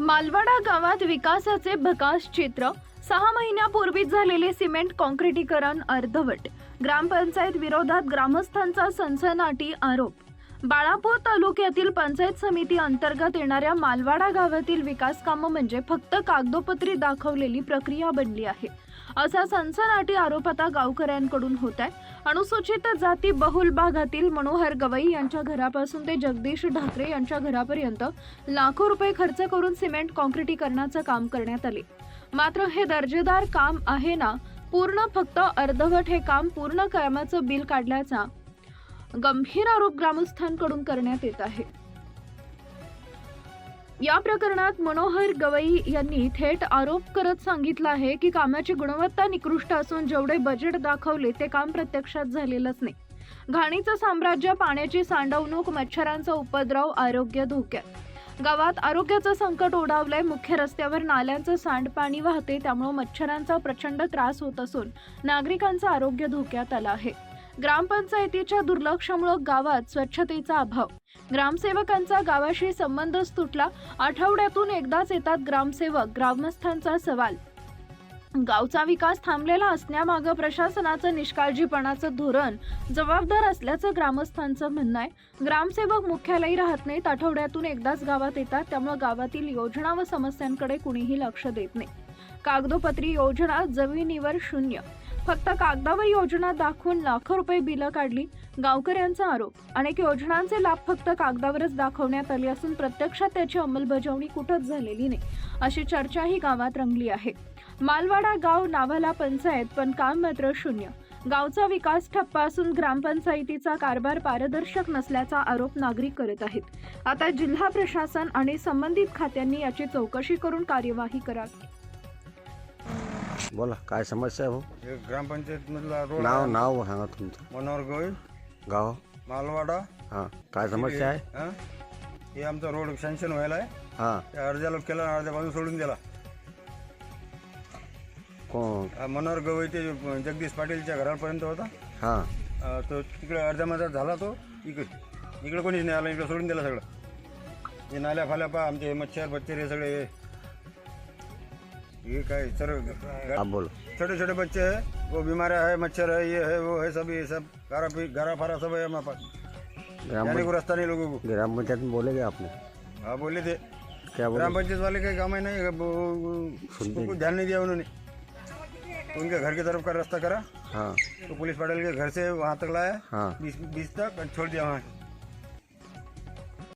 मालवाडा गावात विकासाचे भकास चित्र. सहा महिन्यापूर्वीच झालेले सिमेंट कॉन्क्रिटीकरण अर्धवट. ग्रामपंचायत विरोधात ग्रामस्थांचा सनसनाटी आरोप. बाळापूर तालुक्यातील पंचायत समिती अंतर्गत येणाऱ्या मालवाडा गावातील विकास कामं म्हणजे फक्त कागदोपत्री दाखवलेली प्रक्रिया बनली आहे. असा सनसनाटी आरोप आता गावकऱ्यांकडून होत आहे. अनुसूचित जाती बहुल भागातील मनोहर गवई यांच्या घरापासून ते जगदीश ढाकरे यांच्या घरापर्यंत लाखो रुपये खर्च करून सिमेंट कॉन्क्रिटीकरणाचं काम करण्यात आले. मात्र हे दर्जेदार काम आहे ना पूर्ण फक्त अर्धवट हे काम पूर्ण कामाचं बिल काढल्याचा गंभीर आरोप ग्रामस्थांकडून करण्यात येत आहे. या प्रकरणात मनोहर गवई यांनी थेट आरोप करत सांगितलं आहे की कामाची गुणवत्ता निकृष्ट असून जेवढे बजेट दाखवले ते काम प्रत्यक्षात झालेलंच नाही. घाणीचं साम्राज्य पाण्याची सांडवणूक मच्छरांचा उपद्रव आरोग्य धोक्यात. गावात आरोग्याचं संकट ओढावलंय मुख्य रस्त्यावर नाल्यांचं सांडपाणी वाहते त्यामुळे मच्छरांचा प्रचंड त्रास होत असून नागरिकांचं आरोग्य धोक्यात आलं आहे. ग्रामपंचायतीच्या दुर्लक्षामुळे गावात स्वच्छतेचा अभाव. ग्रामसेवकांचा गावाशी संबंधच तुटला. आठवड्यातून एकदाच येतात ग्रामसेवक ग्रामस्थांचा सवाल. गावचा विकास थांबलेला असण्यामागं प्रशासनाचं निष्काळजीपणाचं धोरण जबाबदार असल्याचं ग्रामस्थांचं म्हणणं आहे. ग्रामसेवक मुख्यालयी राहत नाहीत. आठवड्यातून एकदाच गावात येतात. त्यामुळे गावातील योजना व समस्यांकडे कुणीही लक्ष देत नाही. कागदोपत्री योजना जमिनीवर शून्य. फक्त कागदावर योजना दाखवून लाखो रुपये बिलं काढली गावकऱ्यांचा आरोप. अनेक योजनांचे लाभ फक्त कागदावरच दाखवण्यात आले असून प्रत्यक्षात त्याची अंमलबजावणी कुठंच झालेली नाही अशी चर्चाही गावात रंगली आहे. मालवाडा गाव नावाला पंचायत पण काम मात्र शून्य. गावचा विकास ठप्पा असून ग्रामपंचायतीचा कारभार पारदर्शक नसल्याचा आरोप नागरिक करत आहेत. आता जिल्हा प्रशासन आणि संबंधित खात्यांनी याची चौकशी करून कार्यवाही करावी. बोला काय समस्या आहे हो? हे ग्रामपंचायत मधला रोड नाव. नाव सांगा तुमचं. मनोहर गोय गाव? मालवाडा. हां काय समस्या आहे? हा? हे? आमचा रोड सँक्शन व्हायला आहे. हां. त्या अर्ध्याला केला आणि अर्ध्या बाजू सोडून दिला. कोण? हा मनोहर गवई ते जगदीश पाटीलच्या घरापर्यंत होता. हां. अं, तो तिकडे अर्ध्या मधात झाला तो इकडे. इकडे कोणीच नाही आलं इकडे सोडून दिला सगळं. हे नाल्या फाल्या पा आमचे मच्छर बच्चर हे सगळे. हे काय सर्व आप बोलो। छोटे छोटे बच्चे हैं वो बीमार है मच्छर है ये है वो है सब ये सब गारा पी- गारा फारा सब है हमारे पास। जाने को रास्ता नहीं लोगों को। ग्राम पंचायत में बोलेगे आपने? हाँ बोले थे। क्या ग्राम पंचायत वाले का काम है नहीं वो- ध्यान नहीं दिया उन्होंने। उनके घर की तरफ़ का रास्ता करा। हाँ। तो पुलिस पाटिल के घर से वहाँ तक लाया। हाँ। बीस बीस तक छोड़ दिया वहाँ।